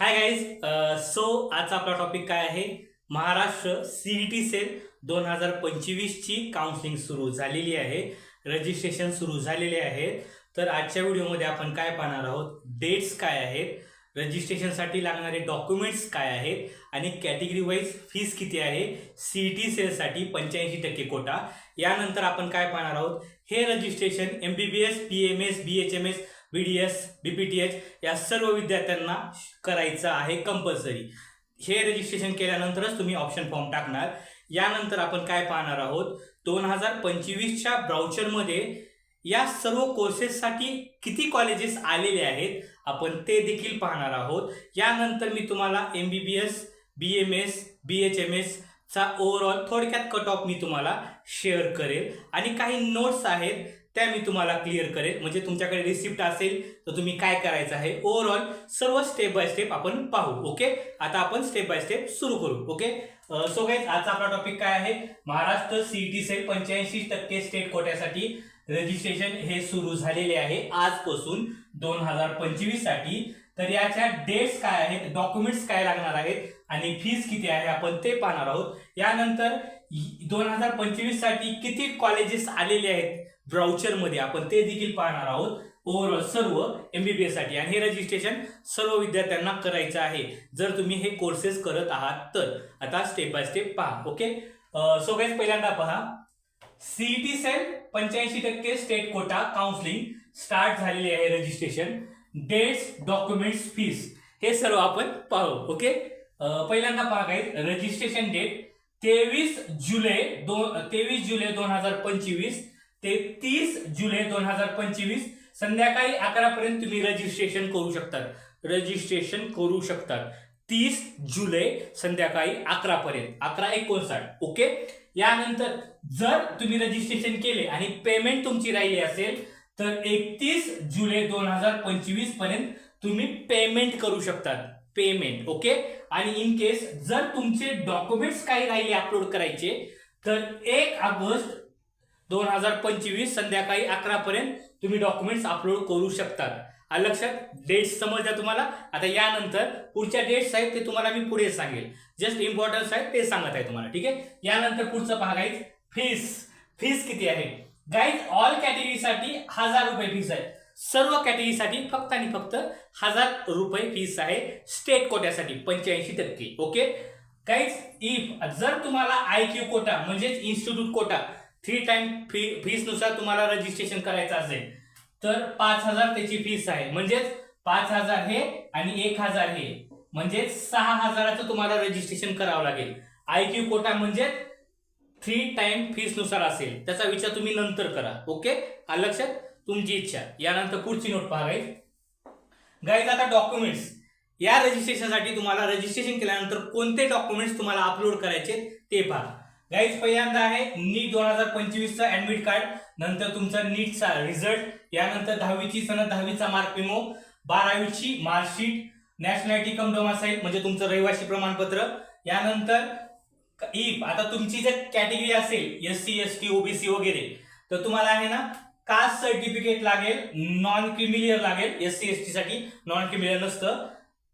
Hi guys so आजचा आपला topic काय आहे? महाराष्ट्र सीईटी सेल दोन हजार पंचवीसची काउन्सिलिंग सुरू झालेली आहे. रजिस्ट्रेशन सुरू झालेले आहे. तर आजच्या व्हिडिओमध्ये आपण काय पाहणार आहोत? डेट्स काय आहेत? रजिस्ट्रेशनसाठी लागणारे डॉक्युमेंट्स काय आहेत? आणि कॅटेगरी वाईज फीस किती आहे? सीईटी सेलसाठी पंच्याऐंशी टक्के कोटा यानंतर आपण काय पाहणार आहोत? हे registration M B B S P M S B H M S B D S B P T H या सर्व विद्यार्थ्यांना करायचं आहे कंपल्सरी हे रजिस्ट्रेशन केल्यानंतरच तुम्ही ऑप्शन फॉर्म टाकणार. यानंतर आपण काय पाहणार आहोत? दोन हजार पंचवीसच्या ब्राउचरमध्ये या सर्व कोर्सेससाठी किती कॉलेजेस आलेले आहेत? आपण ते देखील पाहणार आहोत. यानंतर मी तुम्हाला M B B S B M S B H M S चा ओव्हरऑल थोडक्यात कट ऑफ मी तुम्हाला शेअर करेल. आणि काही नोट्स आहेत त्या मी तुम्हाला क्लिअर करेल. म्हणजे तुमच्याकडे रिसिप्ट असेल तर तुम्ही काय करायचं आहे? ओव्हरऑल सर्व स्टेप बाय स्टेप आपण पाहू ओके आता आपण स्टेप बाय स्टेप सुरू करू ओके सो गाईज आजचा आपला टॉपिक काय आहे? महाराष्ट्र सीईटी सेल पंच्याऐंशी टक्के स्टेट कोट्यासाठी रजिस्ट्रेशन हे सुरू झालेले आहे. आजपासून दोन हजार पंचवीससाठी. तर याच्या डेट्स काय आहेत? डॉक्युमेंट्स काय लागणार आहेत? आणि फीस किती आहे? आपण ते पाहणार आहोत. यानंतर दोन हजार पंचवीससाठी किती कॉलेजेस आलेले आहेत ब्राउचरमध्ये आपण ते देखील पाहणार आहोत. ओव्हरऑल सर्व एमबीबीएससाठी. आणि हे रजिस्ट्रेशन सर्व विद्यार्थ्यांना करायचं आहे. जर तुम्ही हे कोर्सेस करत आहात तर. आता स्टेप बाय स्टेप पहा ओके सो गाईज पहिल्यांदा पहा. सीईटी सेल पंच्याऐंशी टक्के स्टेट कोटा काउन्सिलिंग स्टार्ट झालेली आहे रजिस्ट्रेशन डेट्स डॉक्युमेंट्स फीस हे सर्व आपण पाहू ओके पहिल्यांदा पहा काही रजिस्ट्रेशन डेट तेवीस जुलै दोन तेवीस जुलै दोन हजार पंचवीस ते तीस जुलै दोन हजार पंचवीस संध्याकाळी अकरा पर्यंत तुम्ही रजिस्ट्रेशन करू शकतात. रजिस्ट्रेशन करू शकतात. तीस जुलै संध्याकाळी अकरा पर्यंत अकरा एकोणसाठ. ओके यानंतर जर तुम्ही रजिस्ट्रेशन केले आणि पेमेंट तुमची राहिली असेल तर एकतीस जुलै दोन हजार पंचवीसपर्यंत तुम्ही पेमेंट करू शकतात. पेमेंट ओके आणि इन केस जर तुमचे डॉक्युमेंट्स काही राहिले अपलोड करायचे तर एक ऑगस्ट दोन हजार पंचवीस संध्याकाळी अकरा पर्यंत तुम्ही डॉक्युमेंट्स अपलोड करू शकतात. लक्षात डेट्स समजल्या तुम्हाला? आता यानंतर पुढच्या डेट्स आहेत ते तुम्हाला मी पुढे सांगेल. जस्ट इम्पॉर्टन्स आहेत ते सांगत आहे तुम्हाला ठीक आहे? यानंतर पुढचं पहा गाईज फीस फीस किती आहे? गाईज ऑल कॅटेगरीसाठी हजार रुपये फीस आहे सर्व कॅटेगरीसाठी फक्त आणि फक्त हजार रुपये फीस आहे. स्टेट कोट्यासाठी पंच्याऐंशी टक्के. ओके काहीच इफ जर तुम्हाला आय क्यू कोटा म्हणजेच institute quota three time fee फीसनुसार तुम्हाला रजिस्ट्रेशन करायचं असेल तर पाच हजार त्याची फीस आहे. म्हणजेच पाच हजार हे आणि एक हजार हे. म्हणजे सहा हजाराचं तुम्हाला रजिस्ट्रेशन करावं लागेल. आय क्यू कोटा म्हणजे थ्री टाइम फीसनुसार असेल. त्याचा विचार तुम्ही नंतर करा. ओके लक्षात? तुमची इच्छा. यानंतर पुढची नोट पहा गाईज गाईज आता डॉक्युमेंट्स या रजिस्ट्रेशनसाठी तुम्हाला रजिस्ट्रेशन केल्यानंतर कोणते डॉक्युमेंट्स तुम्हाला अपलोड करायचे ते पहा. गाईज पहिल्यांदा आहे नीट दोन हजार पंचवीसचा ऍडमिट कार्ड नंतर तुमचा नीटचा रिझल्ट यानंतर दहावीची सनद दहावीचा मार्क विमो बारावीची मार्कशीट नॅशनॅलिटी कम डोमासाईल म्हणजे तुमचं रहिवासी प्रमाणपत्र यानंतर इफ आता तुमची जर कॅटेगरी असेल S C S T OBC वगैरे तर तुम्हाला आहे ना कास्ट सर्टिफिकेट लागेल नॉन क्रिमिलियर लागेल एस सी एस टी साठी नॉन क्रिमिलियर नसतं.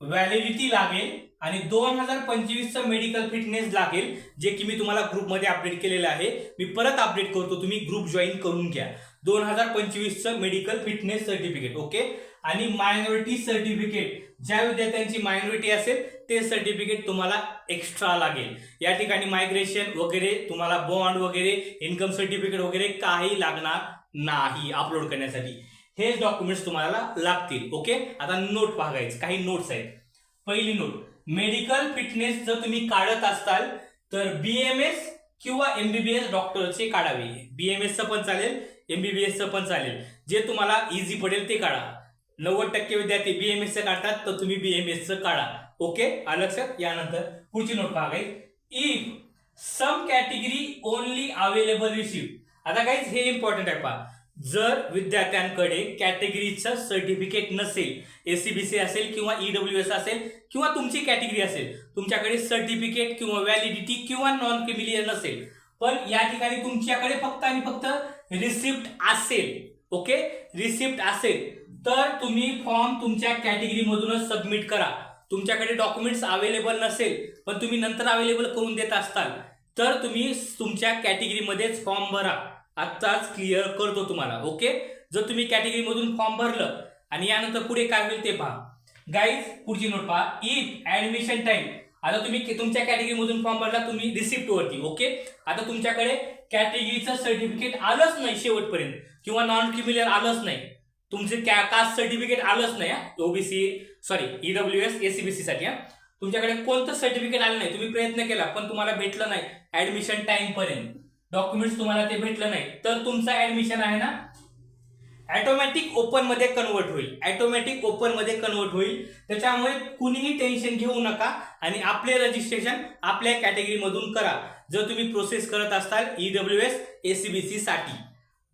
व्हॅलिडिटी लागेल आणि दोन हजार पंचवीसचं मेडिकल फिटनेस लागेल जे की मी तुम्हाला ग्रुपमध्ये अपडेट केलेलं आहे. मी परत अपडेट करतो तुम्ही ग्रुप जॉईन करून घ्या. दोन हजार पंचवीसचं मेडिकल फिटनेस सर्टिफिकेट ओके आणि मायनॉरिटी सर्टिफिकेट ज्या विद्यार्थ्यांची मायनॉरिटी असेल ते सर्टिफिकेट तुम्हाला एक्स्ट्रा लागेल. या ठिकाणी मायग्रेशन वगैरे तुम्हाला बॉन्ड वगैरे इन्कम सर्टिफिकेट वगैरे काही लागणार नाही अपलोड करण्यासाठी. हेच डॉक्युमेंट्स तुम्हाला लागतील ओके आता नोट पाहायचे काही नोट्स आहेत. पहिली नोट मेडिकल फिटनेस जर तुम्ही काढत असाल तर बीएमएस किंवा एमबीबीएस डॉक्टरचे काढावे. बीएमएसचं पण चालेल एमबीबीएसचं पण चालेल. जे तुम्हाला इझी पडेल ते काढा. नव्वद टक्के विद्यार्थी बीएमएसचं काढतात तर तुम्ही बीएमएसचं काढा. ओके आलं लक्षात? यानंतर पुढची नोट पहा if some category only available receive आता काहीच हे इम्पॉर्टंट आहे पहा. जर विद्यार्थ्यांकडे कॅटेगरीचं सर्टिफिकेट नसेल एसीबीसी असेल किंवा ईडब्ल्यू एस असेल किंवा तुमची कॅटेगरी असेल तुमच्याकडे सर्टिफिकेट किंवा व्हॅलिडिटी किंवा नॉन क्रिमिलियर नसेल पण या ठिकाणी तुमच्याकडे फक्त आणि फक्त रिसिप्ट असेल ओके रिसिप्ट असेल तर तुम्ही फॉर्म तुमच्या कॅटेगरीमधूनच सबमिट करा. तुमच्याकडे डॉक्युमेंट्स अवेलेबल नसेल पण तुम्ही नंतर अवेलेबल करून देत असताल तर तुम्ही तुमच्या कॅटेगरीमध्येच फॉर्म भरा. आत्ताच क्लिअर करतो तुम्हाला ओके जर तुम्ही कॅटेगरीमधून फॉर्म भरलं आणि यानंतर पुढे काय होईल ते पहा. गाईज पुढची नोट पहा. इफ ऍडमिशन टाइम आता तुम्ही तुमच्या कॅटेगरीमधून फॉर्म भरला तुम्ही रिसिप्टवरती ओके आता तुमच्याकडे कॅटेगरीचं सर्टिफिकेट आलंच नाही शेवटपर्यंत किंवा नॉन क्रिमिनल आलंच नाही. तुमचे कास्ट सर्टिफिकेट आलंच नाही OBC sorry EW S SEBC साठी हा? तुमच्याकडे कोणतं सर्टिफिकेट आलं नाही? तुम्ही प्रयत्न केला पण तुम्हाला भेटलं नाही ऍडमिशन टाइम पर्यंत. डॉक्युमेंट्स तुम्हाला ते भेटलं नाही तर तुमचं ऍडमिशन आहे ना? ऑटोमॅटिक ओपनमध्ये कन्वर्ट होईल. ऑटोमॅटिक ओपनमध्ये कन्वर्ट होईल. त्याच्यामुळे कुणीही टेन्शन घेऊ नका आणि आपले रजिस्ट्रेशन आपल्या कॅटेगरीमधून करा. जर तुम्ही प्रोसेस करत असाल ईडब्ल्यू एस एसीबीसी साठी.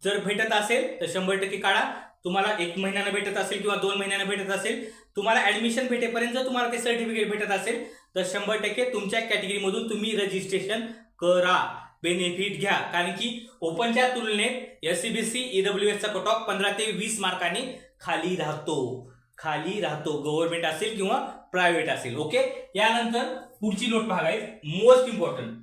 जर भेटत असेल तर शंभर टक्के काढा. तुम्हाला एक महिन्यानं भेटत असेल किंवा दोन महिन्यानं भेटत असेल तुम्हाला ऍडमिशन भेटेपर्यंत जर तुम्हाला ते सर्टिफिकेट भेटत असेल तर शंभर टक्के तुमच्या कॅटेगरीमधून तुम्ही रजिस्ट्रेशन करा. बेनिफिट घ्या. कारण की ओपनच्या तुलनेत एससीबीसी ईडब्ल्यू एसचा कट ऑफ पंधरा ते वीस मार्कांनी खाली राहतो. खाली राहतो. गव्हर्नमेंट असेल किंवा प्रायव्हेट असेल. ओके यानंतर पुढची नोट बघायच most important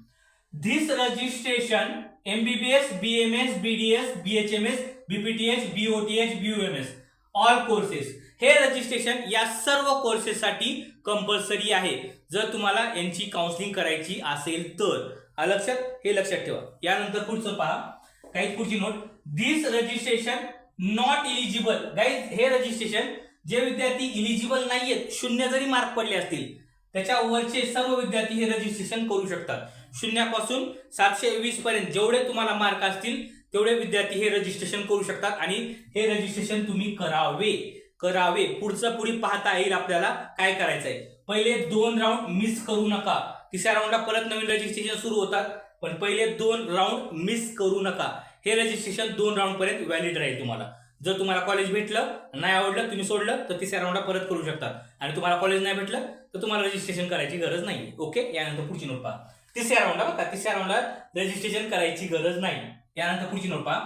this registration MBBS BAMS BDS BHMS BPTH BOTH BUMS all courses हे रजिस्ट्रेशन या सर्व कोर्सेससाठी कंपल्सरी आहे. जर तुम्हाला यांची काउन्सिलिंग करायची असेल तर. लक्षात हे लक्षात ठेवा. यानंतर पुढचं पहा. काही पुढची note. This registration not eligible guys हे रजिस्ट्रेशन जे विद्यार्थी इलिजिबल नाहीयेत शून्य जरी मार्क पडले असतील त्याच्यावरचे सर्व विद्यार्थी हे रजिस्ट्रेशन करू शकतात. शून्यापासून सातशे वीस पर्यंत जेवढे तुम्हाला मार्क असतील तेवढे विद्यार्थी हे रजिस्ट्रेशन करू शकतात आणि हे रजिस्ट्रेशन तुम्ही करावे. करावे. पुढचं पुढे पाहता येईल आपल्याला काय करायचंय. पहिले दोन राऊंड मिस करू नका. तिसऱ्या राऊंडला परत नवीन रजिस्ट्रेशन सुरू होतात. पण पहिले दोन राऊंड मिस करू नका. हे रजिस्ट्रेशन दोन राऊंड पर्यंत व्हॅलिड राहील तुम्हाला. जर तुम्हाला कॉलेज भेटलं नाही आवडलं तुम्ही सोडलं तर तिसऱ्या राऊंडला परत करू शकता. आणि तुम्हाला कॉलेज नाही भेटलं तर तुम्हाला रजिस्ट्रेशन करायची गरज नाही. ओके यानंतर पुढची नोट पहा. तिसऱ्या राऊंडला बघा. तिसऱ्या राऊंडला रजिस्ट्रेशन करायची गरज नाही. यानंतर पुढची नोट पहा.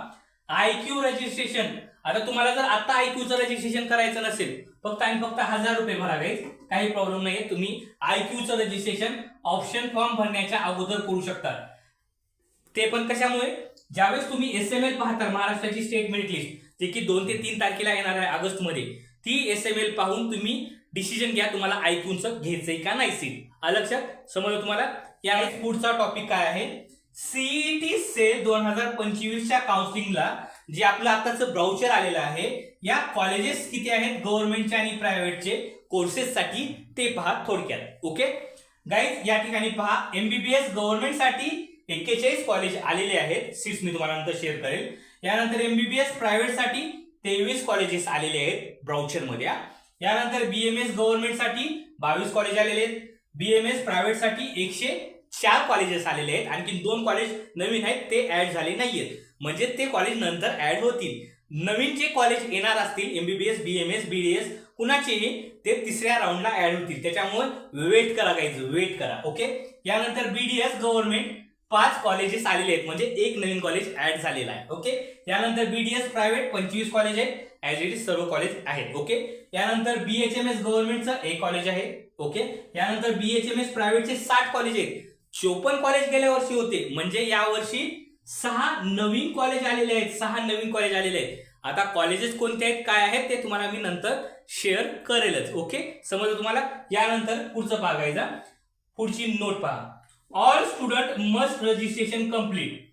आयक्यू रजिस्ट्रेशन आता तुम्हाला जर आता आयक्यूचं रजिस्ट्रेशन करायचं नसेल फक्त आणि फक्त हजार रुपये भरावे. काही प्रॉब्लेम नाहीये. तुम्ही आयक्यूचं रजिस्ट्रेशन ऑप्शन फॉर्म भरण्याच्या अगोदर करू शकतात. ते पण कशामुळे? ज्यावेळेस तुम्ही एस एम एल पाहता महाराष्ट्राची स्टेट मेरिट लिस्ट जे की दोन ते तीन तारखेला येणार आहे ऑगस्टमध्ये ती एस एम एल पाहून तुम्ही डिसिजन घ्या तुम्हाला आयक्यूचं घ्यायचंय का नाही सीट लक्षात? समजलं तुम्हाला? या पुढचा टॉपिक काय आहे? सीईटी से दोन हजार पंचवीसच्या काउन्सिलिंगला जे आपलं आताचं ब्राउचर आलेलं आहे या कॉलेजेस किती आहेत? गव्हर्नमेंटचे आणि प्रायव्हेटचे कोर्सेससाठी ते पहा थोडक्यात. ओके गाईज या ठिकाणी पहा एमबीबीएस गव्हर्नमेंटसाठी एक्केचाळीस कॉलेज आलेले आहेत. सीट्स मी तुम्हाला नंतर शेअर करेल. यानंतर एमबीबीएस प्रायव्हेटसाठी तेवीस कॉलेजेस आलेले आहेत ब्राउचरमध्ये यानंतर बीएमएस गव्हर्नमेंटसाठी बावीस कॉलेज आलेले आहेत. बीएमएस प्रायव्हेटसाठी एकशे चार कॉलेजेस आलेले आहेत. आणखी दोन कॉलेज नवीन आहेत ते ऍड झाले नाहीयेत. म्हणजे ते कॉलेज नंतर ऍड होतील. नवीन जे कॉलेज येणार असतील एमबीबीएस बीएमएस बीडीएस कुणाचेही ते तिसऱ्या राऊंडला ऍड होतील. त्याच्यामुळे वेट करा काही वेट करा. ओके यानंतर बीडीएस गव्हर्नमेंट पाच कॉलेजेस आलेले आहेत. म्हणजे एक नवीन कॉलेज ऍड झालेला आहे. ओके यानंतर बीडीएस प्रायव्हेट पंचवीस कॉलेज आहेत. ऍज इट इज सर्व कॉलेज आहेत. ओके यानंतर बीएचएमएस गव्हर्नमेंटचं एक कॉलेज आहे. ओके यानंतर बीएचएमएस प्रायव्हेटचे साठ कॉलेज आहेत. चोपन्न कॉलेज गेल्या वर्षी होते. म्हणजे यावर्षी सहा नवीन कॉलेज आलेले आहेत. सहा नवीन कॉलेज आलेले आहेत. आता कॉलेजेस कोणते आहेत काय आहेत ते तुम्हाला मी नंतर शेअर करेलच ओके समजलं तुम्हाला? यानंतर पुढचं बघायचा पुढची नोट पहा. All student must registration complete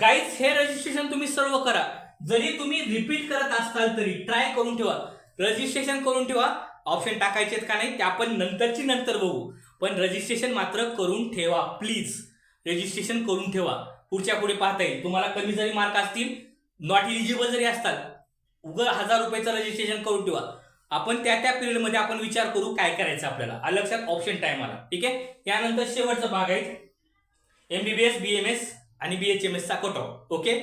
guys हे रजिस्ट्रेशन तुम्ही सर्व करा. जरी तुम्ही रिपीट करत असाल तरी ट्राय करून ठेवा. रजिस्ट्रेशन करून ठेवा. ऑप्शन टाकायचे का नाही ते आपण नंतरची नंतर बघू. पण रजिस्ट्रेशन मात्र करून ठेवा प्लीज रजिस्ट्रेशन करून ठेवा. पुढच्या पुढे पाहता येईल. तुम्हाला कमी जरी मार्क असतील नॉट इलिजिबल जरी असतात उगं हजार रुपयाचं रजिस्ट्रेशन करून ठेवा. आपण त्या त्या पिरियडमध्ये आपण विचार करू काय करायचं आपल्याला. आ लक्षात ऑप्शन टायमाला ठीक आहे? यानंतर शेवटचा भाग आहे. एमबीबीएस बीएमएस आणि बीएचएमएस चा cut. Off okay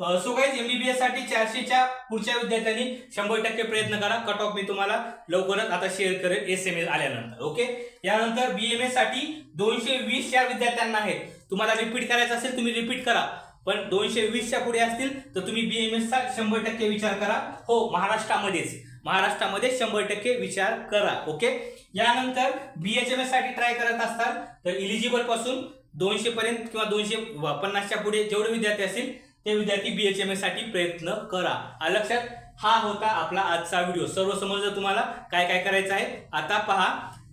so guys एमबीबीएससाठी चारशेच्या पुढच्या विद्यार्थ्यांनी शंभर टक्के प्रयत्न करा. कट ऑफ मी तुम्हाला लवकरच आता शेअर करेल एस एम एस आल्यानंतर. ओके? यानंतर बीएमएससाठी दोनशे वीसच्या विद्यार्थ्यांना आहेत तुम्हाला रिपीट करायचं असेल तुम्ही रिपीट करा. पण दोनशे वीसच्या पुढे असतील तर तुम्ही बीएमएस चा शंभर टक्के विचार करा. हो महाराष्ट्रामध्येच. महाराष्ट्रामध्ये शंभर टक्के विचार करा ओके? यानंतर बीएचएमएससाठी ट्राय करत असतात तर इलिजिबलपासून दोनशे पर्यंत किंवा दोनशे पन्नासच्या पुढे जेवढे विद्यार्थी असतील ते विद्यार्थी बीएचएमएससाठी प्रयत्न करा. लक्षात? हा होता आपला आजचा व्हिडिओ. सर्व समजलं तुम्हाला काय काय करायचं आहे आता पहा.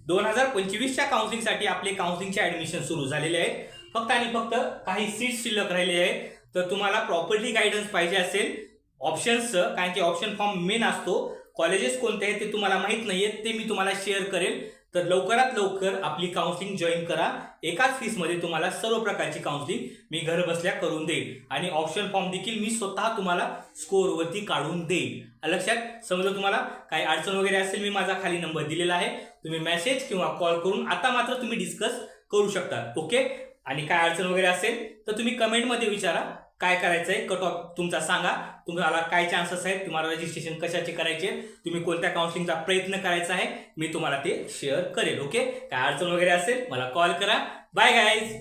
दोन हजार पंचवीसच्या काउन्सिलिंगसाठी आपले काउन्सिलिंगचे ऍडमिशन सुरू झालेले आहेत. फक्त आणि फक्त काही सीट शिल्लक राहिलेले आहेत. तर तुम्हाला प्रॉपर्टी गायडन्स पाहिजे असेल ऑप्शन्सचं कारण की ऑप्शन फॉर्म मेन असतो. कॉलेजेस कोणते आहेत ते तुम्हाला माहीत आहेत ते मी तुम्हाला शेअर करेल. तर लवकरात लवकर आपली काउन्सिलिंग जॉईन करा. एकाच फीसमध्ये तुम्हाला सर्व प्रकारची काउन्सिलिंग मी घर बसल्या करून देईल. आणि ऑप्शन फॉर्म देखील मी स्वतः तुम्हाला स्कोअरवरती काढून देईल. लक्षात समजलं तुम्हाला? काही अडचण वगैरे असेल मी माझा खाली नंबर दिलेला आहे. तुम्ही मेसेज किंवा कॉल करून आता मात्र तुम्ही डिस्कस करू शकता. ओके आणि काय अडचण वगैरे असेल तर तुम्ही कमेंटमध्ये विचारा काय करायचंय कट ऑफ तुमचा सांगा. तुम्हाला काय चान्सेस आहेत तुम्हाला रजिस्ट्रेशन कशाचे करायचे तुम्ही कोणत्या काउन्सिलिंगचा प्रयत्न करायचा आहे मी तुम्हाला ते शेअर करेल ओके काय अडचण वगैरे असेल मला कॉल करा. Bye guys